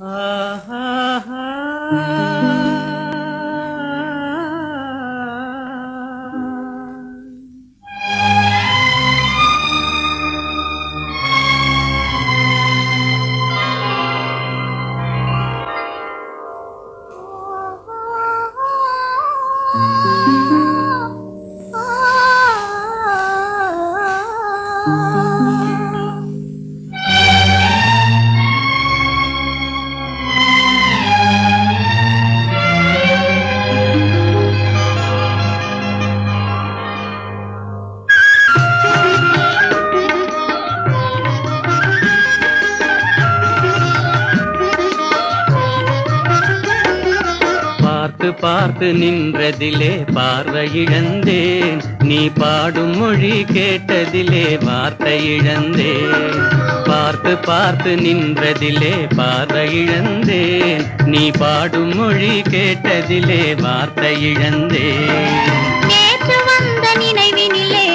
Mm-hmm. பார்த்து பார்த்து நின்றதிலே பார்வை இழந்தேன். நீ பாடும் மொழி கேட்டதிலே வார்த்தை இழந்தேன். பார்த்து பார்த்து நின்றதிலே பார்வை இழந்தேன். நீ பாடும் மொழி கேட்டதிலே வார்த்தை இழந்தேன். நேற்று வந்த நினைவினிலே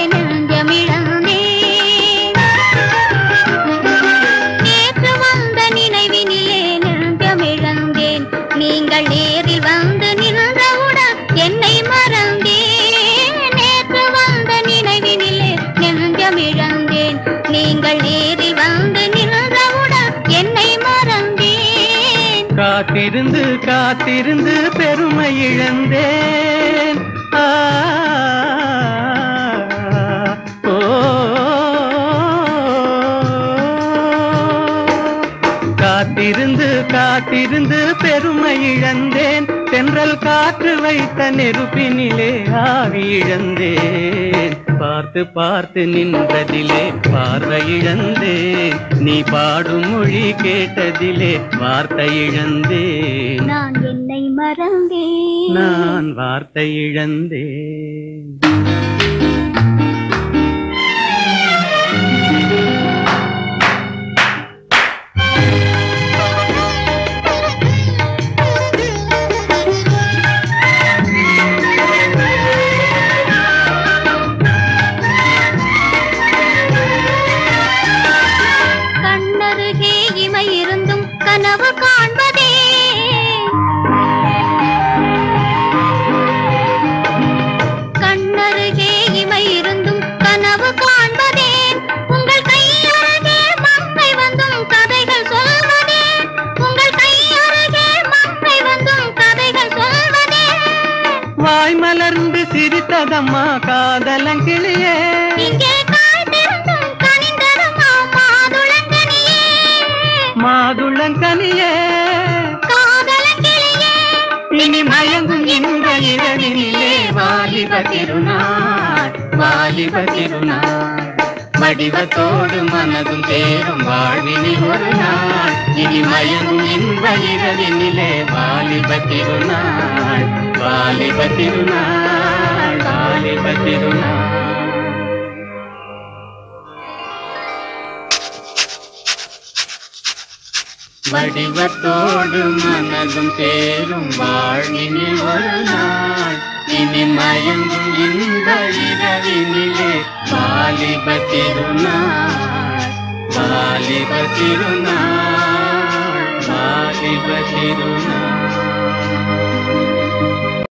காத்திருந்து காத்திருந்து பெருமை இழந்தேன். ஆ, காத்திருந்து பெருமை இழந்தேன். தென்றல் காற்று வைத்த நெருப்பினிலே ஆவி இழந்தேன். பார்த்து பார்த்து நின்றதிலே பார்வை இழந்தேன். நீ பாடும் மொழி கேட்டதிலே வார்த்தை இழந்தேன். நான் என்னை மறந்தேன். நான் வார்த்தை இழந்தேன். கனவு காண்பதே. கண்ணருகே இமை இருந்தும் கனவு காண்பதேன் உங்கள் கையருகே மங்கை வந்தும் கதைகள் சொல்வதே. உங்கள் கையருகே மங்கை வந்தும் கதைகள் சொல்வதே. வாய் மலர்ந்து சிரித்ததம்மா காதலங்கிளியே. இங்கே காதலங்கிளியே இனி மயங்கும் இந்த இரவினிலே வாலிப திருநாள் வாலிப திருநாள். வடிவத்தோடு மனதும் தேரும் வாழ்வினில் ஒரு நாள். இனி மயங்கும் இன்ப இரவினிலே வாலிப திருநாள் வாலிப திருநாள் வாலிப திருநாள். வடிவத்தோடு மனதும் சேரும் வாழ்வினில் ஒரு நாள். இனி மயங்கும் இந்த இரவினிலே வாலிப திருநாள் வாலிப திருநாள் வாலிப திருநாள்